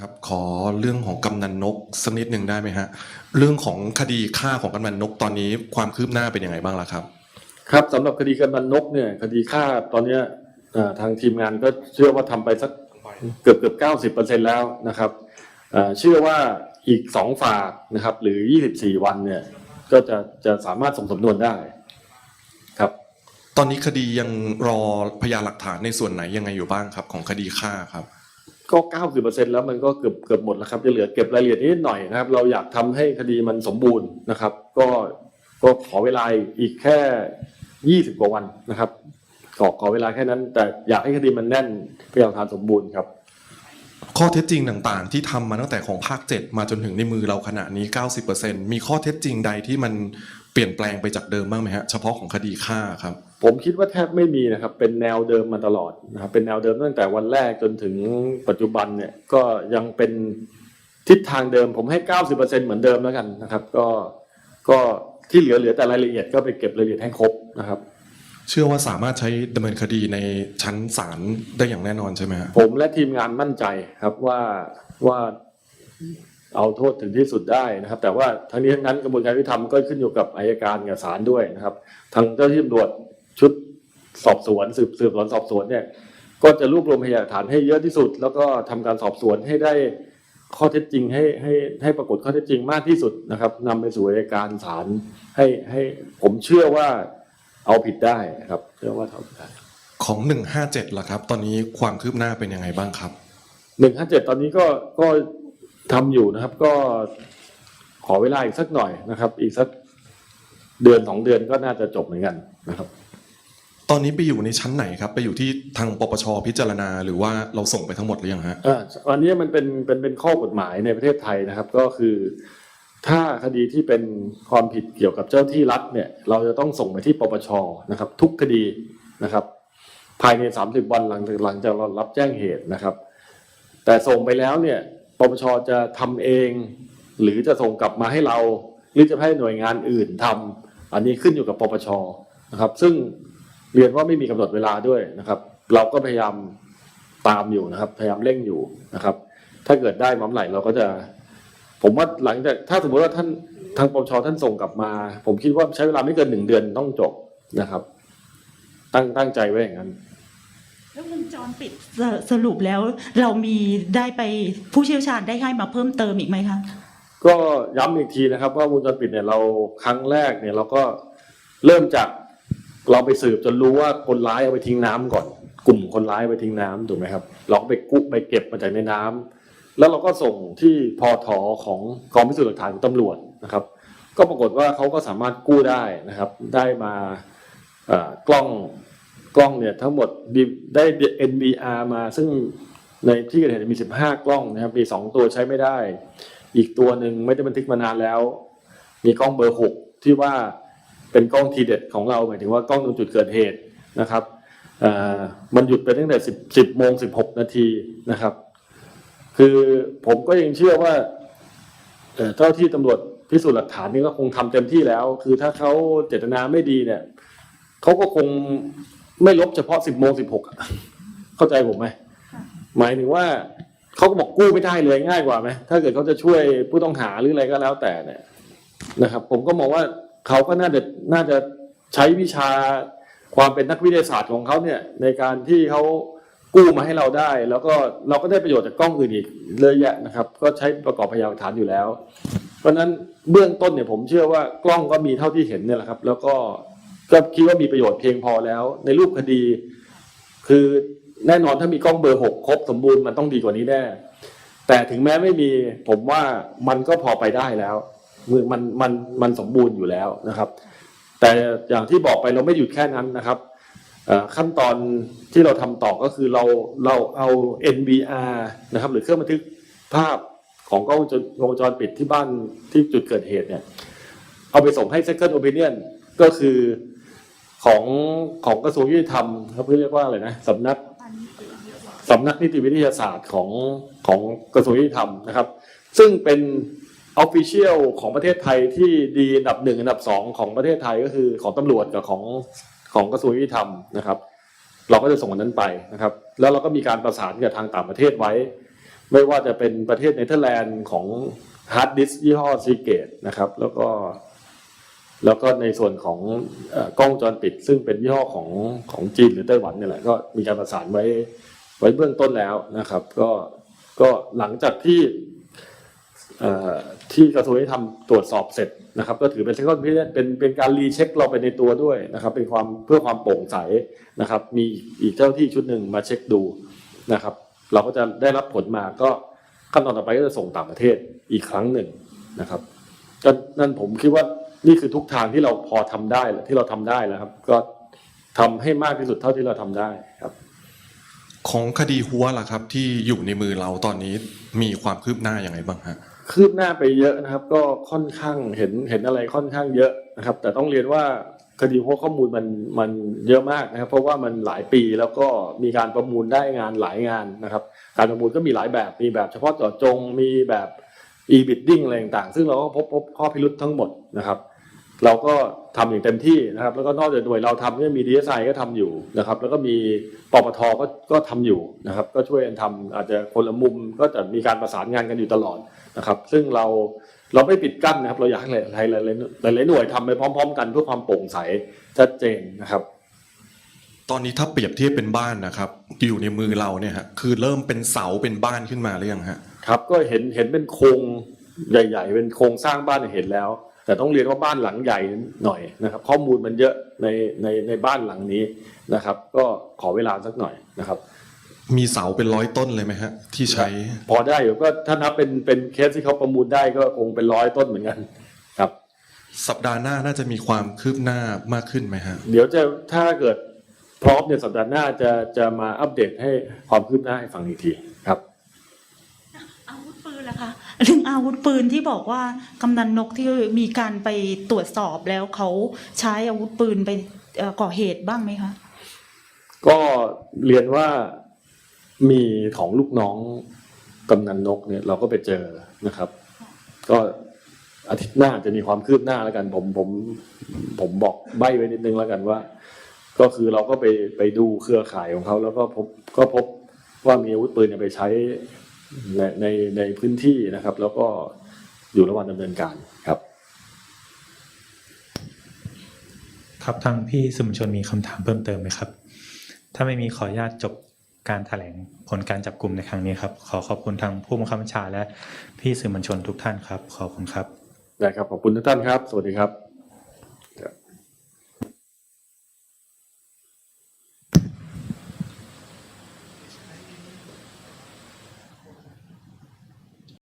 ครับขอเรื่องของกำนันนกสักนิดหนึ่งได้ไหมฮะ เรื่องของคดีฆ่าของกำนันนกตอนนี้ความคืบหน้าเป็นยังไงบ้างล่ะครับ ครับสำหรับคดีกำนันนกเนี่ยคดีฆ่าตอนเนี้ยเอ่อทางทีมงานก็เชื่อว่าทำไปสักเกือบเกือบเก้าสิบเปอร์เซ็นแล้วนะครับเอ่อเชื่อว่าอีกสองฝากนะครับ หรือยี่สิบสี่วันเนี่ย ก็จะจะสามารถส่งสำนวนได้ ครับ ตอนนี้คดียังรอพยานหลักฐานในส่วนไหนยังไงอยู่บ้างครับ ของคดีฆ่าครับ ก็เก้าสิบเปอร์เซ็นแล้วมันก็เกือบเกือบหมดแล้วครับจะเหลือเก็บรายละเอียดนิดหน่อยนะครับ เราอยากทำให้คดีมันสมบูรณ์นะครับ ก็ก็ขอเวลาอีกแค่ยี่สิบกว่าวันนะครับขอขอเวลาแค่นั้น แต่อยากให้คดีมันแน่นพยานฐานสมบูรณ์ครับ ข้อเท็จจริงต่างๆ ที่ทำมาตั้งแต่ของภาค 7 มาจนถึงในมือเราขณะนี้ 90%มีข้อเท็จจริงใดที่มัน ลี่ยนแปลงไปจากเดิมบ้างไหมฮะเฉพาะของคดีฆ่าครับ ผมคิดว่าแทบไม่มีนะครับ เป็นแนวเดิมมาตลอดนะครับเป็นแนวเดิมตั้งแต่วันแรกจนถึงปัจจุบันเนี่ยก็ยังเป็นทิศทางเดิม ผมให้เก้าสิบเปอร์เซ็นเหมือนเดิมแล้วกันนะครับ ก็ก็ที่เหลือเหลือแต่รายละเอียดก็ไปเก็บรายละเอียดให้ครบนะครับเชื่อว่าสามารถใช้ดำเนินคดีในชั้นศาลได้อย่างแน่นอนใช่ไหมฮะผมและทีมงานมั่นใจครับว่าว่า เอาโทษถึงที่สุดได้นะครับ แต่ว่าทั้งนี้ทั้งนั้นกระบวนการยุติธรรมก็ขึ้นอยู่กับอายการกับศาลด้วยนะครับ ทางเจ้าหน้าที่ตำรวจชุดสอบสวนสืบสืบสวนสอบสวนเนี่ยก็จะรวบรวมพยานหลักฐานให้เยอะที่สุด แล้วก็ทำการสอบสวนให้ได้ข้อเท็จจริงให้ให้ให้ปรากฏข้อเท็จจริงมากที่สุดนะครับนำไปสู่อายการศาลให้ให้ผมเชื่อว่าเอาผิดได้ครับเชื่อว่าเอาผิดได้ของ157ล่ะครับ ตอนนี้ความคืบหน้าเป็นยังไงบ้างครับหนึ่งห้าเจ็ดตอนนี้ก็ก็ ทำอยู่นะครับ ก็ขอเวลาอีกสักหน่อยนะครับ อีกสักเดือนสองเดือนก็น่าจะจบเหมือนกันนะครับ ตอนนี้ไปอยู่ในชั้นไหนครับ ไปอยู่ที่ทางปปชพิจารณา หรือว่าเราส่งไปทั้งหมดหรือยังฮะอ่าอันนี้มันเป็นเป็นเป็นข้อกฎหมายในประเทศไทยนะครับ ก็คือ ถ้าคดีที่เป็นความผิดเกี่ยวกับเจ้าที่รัฐเนี่ย เราจะต้องส่งไปที่ปปชนะครับ ทุกคดีนะครับ ภายใน 30 วันหลังจากหลังจากเรารับแจ้งเหตุนะครับ แต่ส่งไปแล้วเนี่ย ปปชจะทำเอง หรือจะส่งกลับมาให้เรา หรือจะให้หน่วยงานอื่นทำอันนี้ขึ้นอยู่กับปปชนะครับ ซึ่งเรียนว่าไม่มีกำหนดเวลาด้วยนะครับ เราก็พยายามตามอยู่นะครับ พยายามเร่งอยู่นะครับ ถ้าเกิดได้มาเมื่อไหร่เราก็จะ ผมว่าหลังจากถ้าสมมติว่าท่านทางปปชท่านส่งกลับมา ผมคิดว่าใช้เวลาไม่เกินหนึ่งเดือนต้องจบนะครับ ตั้งตั้งใจไว้อย่างนั้น รปิดสสรุปแล้วเรามีได้ไปผู้เชี่ยวชาญได้ให้มาเพิ่มเติมอีกไหมคะ ก็ย้ำอีกทีนะครับ ว่าวงจรปิดเนี่ยเราครั้งแรกเนี่ยเราก็เริ่มจากเราไปสืบจนรู้ว่าคนร้ายเอาไปทิ้งน้ำก่อน กลุ่มคนร้ายเอาไปทิ้งน้ำถูกไหมครับ เราก็ไปกู้ไปเก็บมาจากในน้ำแล้วเราก็ส่งที่พอถอของกองพิสูจน์หลักฐานของตำรวจนะครับ ก็ปรากฏว่าเขาก็สามารถกู้ได้นะครับ ได้มาเอ่อกล้อง กล้องเนี่ยทั้งหมดได้ NVR มาซึ่งในที่เกิดเหตุมี 15 กล้องนะครับ มี 2 ตัวใช้ไม่ได้ อีกตัวหนึ่งไม่ได้บันทึกมานานแล้ว มีกล้องเบอร์หกที่ว่าเป็นกล้องทีเด็ดของเราหมายถึงว่ากล้องตรงจุดเกิดเหตุนะครับมันหยุดไปตั้งแต่สิบสิบโมงสิบหกนาทีนะครับ คือผมก็ยังเชื่อว่าเจ้าที่ตำรวจพิสูจน์หลักฐานนี่ก็คงทำเต็มที่แล้ว คือถ้าเขาเจตนาไม่ดีเนี่ยเขาก็คง ไม่ลบเฉพาะสิบโมงสิบหกเข้าใจผมไหมหมายถึงว่าเขาก็บอกกู้ไม่ได้เลยง่ายกว่าไหมถ้าเกิดเขาจะช่วยผู้ต้องหาหรืออะไรก็แล้วแต่เนี่ยนะครับ ผมก็มองว่าเขาก็น่าจะน่าจะใช้วิชาความเป็นนักวิทยาศาสตร์ของเขาเนี่ยในการที่เขากู้มาให้เราได้ แล้วก็เราก็ได้ประโยชน์จากกล้องอื่นอีกเยอะแยะนะครับ ก็ใช้ประกอบพยานหลักฐานอยู่แล้ว เพราะฉะนั้นเบื้องต้นเนี่ยผมเชื่อว่ากล้องก็มีเท่าที่เห็นเนี่ยแหละครับ แล้วก็ ก็คิดว่ามีประโยชน์เพียงพอแล้ว ในรูปคดี คือแน่นอนถ้ามีกล้องเบอร์หกครบสมบูรณ์มันต้องดีกว่านี้แน่ แต่ถึงแม้ไม่มีผมว่ามันก็พอไปได้แล้วมือมันมันมันสมบูรณ์อยู่แล้วนะครับ แต่อย่างที่บอกไปเราไม่หยุดแค่นั้นนะครับขั้นตอนที่เราทำต่อก็คือเราเราเอา NVR นะครับ หรือเครื่องบันทึกภาพของกล้องวงจรวงจรปิดที่บ้านที่จุดเกิดเหตุเนี่ย เอาไปส่งให้ second opinion ก็คือ ของของกระทรวงยุติธรรมเขาเรียกว่าอะไรนะสำนักสำนักนิติวิทยาศาสตร์ของของกระทรวงยุติธรรมนะครับ ซึ่งเป็นออฟฟิเชียลของประเทศไทยที่ดีอันดับหนึ่งอันดับสองของประเทศไทยก็คือของตำรวจกับของของกระทรวงยุติธรรมนะครับ เราก็จะส่งอันนั้นไปนะครับ แล้วเราก็มีการประสานกับทางต่างประเทศไว้ ไม่ว่าจะเป็นประเทศเนเธอร์แลนด์ของฮาร์ดดิสยี่ห้อซีเกตนะครับ แล้วก็ แล้วก็ในส่วนของอกล้องจรปิด ซึ่งเป็นยี่ห้อของของจีนหรือไต้หวันเนี่ยแหละก็มีการประสานไว้ไว้เบื้องต้นแล้วนะครับ ก็ก็หลังจากที่ที่กระทรวงยุติธรรมตรวจสอบเสร็จนะครับ ก็ถือเป็นเช็คเป็นเป็นเป็นการรีเช็คเราไปในตัวด้วยนะครับ เป็นความเพื่อความโปร่งใสนะครับ มีอีกเจ้าหน้าที่ชุดหนึ่งมาเช็คดูนะครับ เราก็จะได้รับผลมาก็ขั้นตอนต่อไปก็จะส่งต่างประเทศอีกครั้งหนึ่งนะครับก็นั่นผมคิดว่า นี่คือทุกทางที่เราพอทำได้แล้วที่เราทำได้แล้วครับ ก็ทำให้มากที่สุดเท่าที่เราทำได้ครับ ของคดีหัวล่ะครับ ที่อยู่ในมือเราตอนนี้มีความคืบหน้าอย่างไรบ้างฮะคืบหน้าไปเยอะนะครับ ก็ค่อนข้างเห็นเห็นอะไรค่อนข้างเยอะนะครับ แต่ต้องเรียนว่าคดีหัวข้อมูลมันมันเยอะมากนะครับ เพราะว่ามันหลายปีแล้วก็มีการประมูลได้งานหลายงานนะครับ การประมูลก็มีหลายแบบมีแบบเฉพาะเจาะจงมีแบบ e-bidding อะไรต่างๆ ซึ่งเราก็พบพบข้อพิรุษทั้งหมดนะครับ เราก็ทำอย่างเต็มที่นะครับ แล้วก็นอกจากหน่วยเราทำเนี่ยมีดีเอสไอก็ทำอยู่นะครับ แล้วก็มีปปทก็ก็ทำอยู่นะครับ ก็ช่วยกันทำอาจจะคนละมุมก็จะมีการประสานงานกันอยู่ตลอดนะครับ ซึ่งเราเราไม่ปิดกั้นนะครับ เราอยากให้หลายหลายหลายหลายหน่วยทำไปพร้อม ๆ กันเพื่อความโปร่งใสชัดเจนนะครับ ตอนนี้ถ้าเปรียบเทียบเป็นบ้านนะครับ อยู่ในมือเราเนี่ยฮะคือเริ่มเป็นเสาเป็นบ้านขึ้นมาหรือยังฮะ ครับก็เห็นเห็นเป็นโครงใหญ่ ๆ เป็นโครงสร้างบ้านเนี่ยเห็นแล้ว แต่ต้องเรียนว่าบ้านหลังใหญ่หน่อยนะครับ ข้อมูลมันเยอะในในในบ้านหลังนี้นะครับ ก็ขอเวลาสักหน่อยนะครับมีเสาเป็นร้อยต้นเลยไหมฮะ ที่ใช้ พอได้อยู่ก็ถ้านับเป็นเป็นเคสที่เขาประมูลได้ก็คงเป็นร้อยต้นเหมือนกันครับ สัปดาห์หน้าน่าจะมีความคืบหน้ามากขึ้นไหมฮะ เดี๋ยวจะถ้าเกิดพร้อมเนี่ยสัปดาห์หน้าจะจะมาอัปเดตให้ความคืบหน้าให้ฟังอีกทีครับอาวุธปื นะคะ เรื่องอาวุธปืนที่บอกว่ากำนันนกที่มีการไปตรวจสอบแล้วเขาใช้อาวุธปืนไปก่อเหตุบ้างไหมคะก็เรียนว่ามีของลูกน้องกำนันนกเนี่ยเราก็ไปเจอนะครับ ก็อาทิตย์หน้าจะมีความคืบหน้าแล้วกัน ผมผมผมบอกใบไว้นิดนึงแล้วกันว่า ก็คือเราก็ไปไปดูเครือข่ายของเขาแล้วก็พบก็พบว่ามีอาวุธปืนไปใช้ ในในในพื้นที่นะครับ แล้วก็อยู่ระหว่างดำเนินการครับ ครับทางพี่สื่อมวลชนมีคำถามเพิ่มเติมไหมครับ ถ้าไม่มีขออนุญาตจบการแถลงผลการจับกลุ่มในครั้งนี้ครับ ขอขอบคุณทางผู้บังคับบัญชาและพี่สื่อมวลชนทุกท่านครับ ขอบคุณครับได้ครับขอบคุณทุกท่านครับ สวัสดีครับ